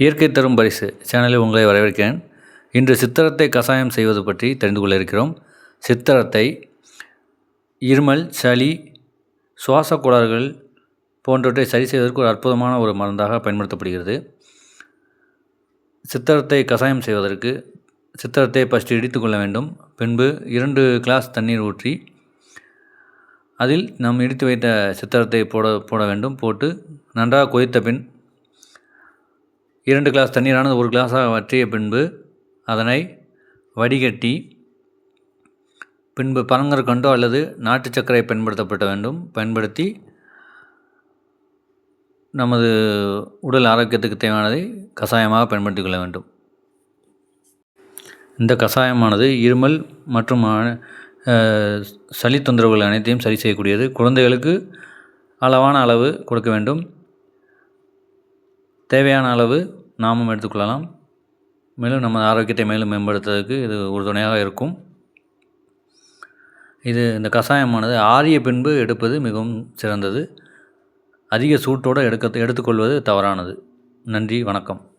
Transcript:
இயற்கை தரும் பரிசு சேனலில் உங்களை வரவேற்கிறேன். இன்று சித்திரத்தை கஷாயம் செய்வது பற்றி தெரிந்து கொள்ள இருக்கிறோம். சித்திரத்தை இருமல் சளி சுவாச கோளாறுகள் போன்றவற்றை சரி செய்வதற்கு ஒரு அற்புதமான ஒரு மருந்தாக பயன்படுத்தப்படுகிறது. சித்திரத்தை கஷாயம் செய்வதற்கு சித்திரத்தை ஃபஸ்ட்டு இடித்து கொள்ள வேண்டும். பின்பு இரண்டு கிளாஸ் தண்ணீர் ஊற்றி அதில் நாம் இடித்து வைத்த சித்திரத்தை போட போட வேண்டும். போட்டு நன்றாக கொதித்த பின் இரண்டு கிளாஸ் தண்ணீரானது ஒரு கிளாஸாக வற்றிய பின்பு அதனை வடிகட்டி பின்பு பனங்கற்கண்டோ அல்லது நாட்டு சர்க்கரை பயன்படுத்தப்பட வேண்டும். பயன்படுத்தி நமது உடல் ஆரோக்கியத்துக்கு தேவையானதை கஷாயமாக பயன்படுத்திக் கொள்ள வேண்டும். இந்த கஷாயமானது இருமல் மற்றும் சளி தொந்தரவுகள் அனைத்தையும் சரி செய்யக்கூடியது. குழந்தைகளுக்கு அளவான அளவு கொடுக்க வேண்டும். தேவையான அளவு நாமும் எடுத்துக்கொள்ளலாம். மேலும் நம்ம ஆரோக்கியத்தை மேலும் மேம்படுத்துவதற்கு இது உறுதுணையாக இருக்கும். இது இந்த கஷாயமானது ஆறிய பின்பு எடுப்பது மிகவும் சிறந்தது. அதிக சூட்டோடு எடுக்க எடுத்துக்கொள்வது தவறானது. நன்றி வணக்கம்.